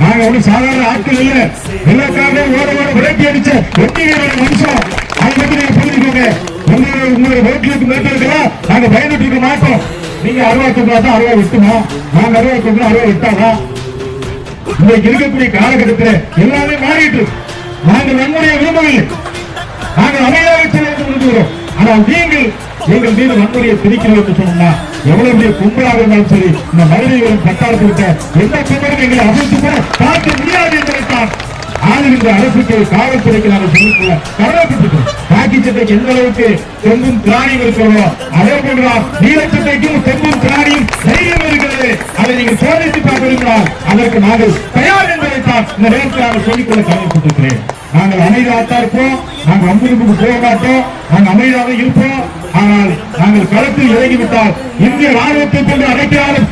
நாங்க ஒரு சாதாரண ஆட்கள் இல்ல. வெள்ளக்காரன் ஓட ஓட விளக்கி அடிச்ச வெற்றிகளோட மனுஷன். அதை பத்தி நீங்க புரிஞ்சுக்கோங்க. உங்களுடைய உங்களுடைய ஓட்டுக்கு மேட்டிருக்கலாம் நாங்க பயந்துட்டு இருக்க மாட்டோம். நீங்க அருவா கொடுத்தா தான் அருவா விட்டுமா? நாங்க அருவா கொடுத்தா அருவா விட்டாவா இன்னைக்கு இருக்கக்கூடிய காலகட்டத்தில் எல்லாமே மாறிட்டு நாங்கள் நம்முடைய விரும்பவில்லை. ஆனால் நீங்கள் எங்கள் மீது வன்முறையை திரிக்கிறோம் என்று சொன்னா எவ்வளவு பெரிய கும்பலாக இருந்தாலும் சரி இந்த மதுரையிலும் பட்டாளத்திற்கு எந்த கும்பலும் எங்களை அமைத்து கூட பார்க்க முடியாது என்பதைத்தான் ஆளுகின்ற அரசுக்கு காவல்துறைக்கு நாங்கள் சொல்லிக்கொள்ள கடமைப்பட்டிருக்கிறோம். காக்கி சட்டைக்கு எந்த அளவுக்கு செம்பும் திராணியும் இருக்கிறதோ அதே போன்றுதான் நீலச்சட்டைக்கும் செம்பும் திராணியும் தைரியம் இருக்கிறது. அதை நீங்கள் சோதித்து பார்க்க விரும்பினால் அதற்கு நாங்கள் தயார் என்று இந்த நேரத்தில் நாங்கள் சொல்லிக்கொள்ள கடமைப்பட்டிருக்கிறேன் நாங்கள் அமைதியாக இருப்போம். நாங்கள் அம்புக்கு போக மாட்டோம் நாங்கள் அமைதியாக இருப்போம். ஆனால் நாங்கள் களத்தில் இறங்கிவிட்டால் இந்திய ராணுவத்தை கொண்டு அடைக்கிறாலும்